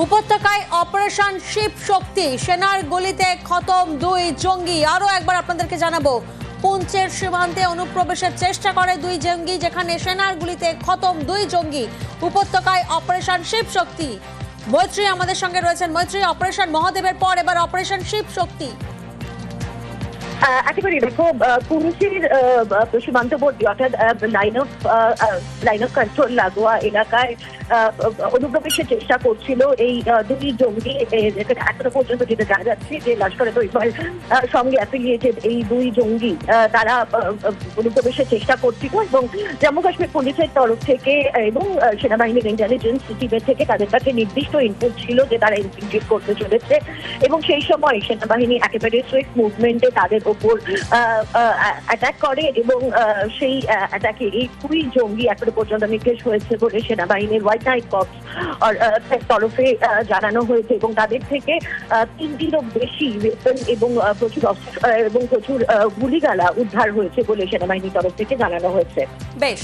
উপত্যকায় অপারেশন শিব শক্তি, সেনার গলিতে খতম দুই জঙ্গি। আরও একবার আপনাদেরকে জানাব, পুঞ্চের সীমান্তে অনুপ্রবেশের চেষ্টা করে দুই জঙ্গি, যেখানে সেনার গুলিতে খতম দুই জঙ্গি। উপত্যকায় অপারেশন শিব শক্তি। মৈত্রী আমাদের সঙ্গে রয়েছেন। মৈত্রী, অপারেশন মহাদেবের পর এবার অপারেশন শিব শক্তি। একেবারে দেখো পুলিশের সীমান্তবর্তী, অর্থাৎ line of line of control লাগোয়া এলাকায় অনুপ্রবেশের চেষ্টা করছিল এই দুই জঙ্গি। এখনও পর্যন্ত যেটা জানা যাচ্ছে যে লস্করে তৈবার সঙ্গে অ্যাফিলিয়েটেড এই দুই জঙ্গি তারা অনুপ্রবেশের চেষ্টা করছিল এবং জম্মু কাশ্মীর পুলিশের তরফ থেকে এবং সেনাবাহিনীর ইন্টেলিজেন্স টিমের থেকে তাদের কাছে নির্দিষ্ট ইনপুট ছিল যে তারা ইনফিল্ট্রেট করতে চলেছে এবং সেই সময় সেনাবাহিনী একেবারে সুইফট মুভমেন্টে তাদের ওপর অ্যাটাক করে এবং সেই অ্যাটাকে এই কুড়ি জঙ্গি এখনও পর্যন্ত নির্দেশ হয়েছে বলে সেনাবাহিনীর হোয়াইট নাইট কপস তরফে জানানো হয়েছে এবং তাদের থেকে তিনটিরও বেশি ওয়েপন এবং প্রচুর এবং প্রচুর গুলিগালা উদ্ধার হয়েছে বলে সেনাবাহিনীর তরফ থেকে জানানো হয়েছে। বেশ।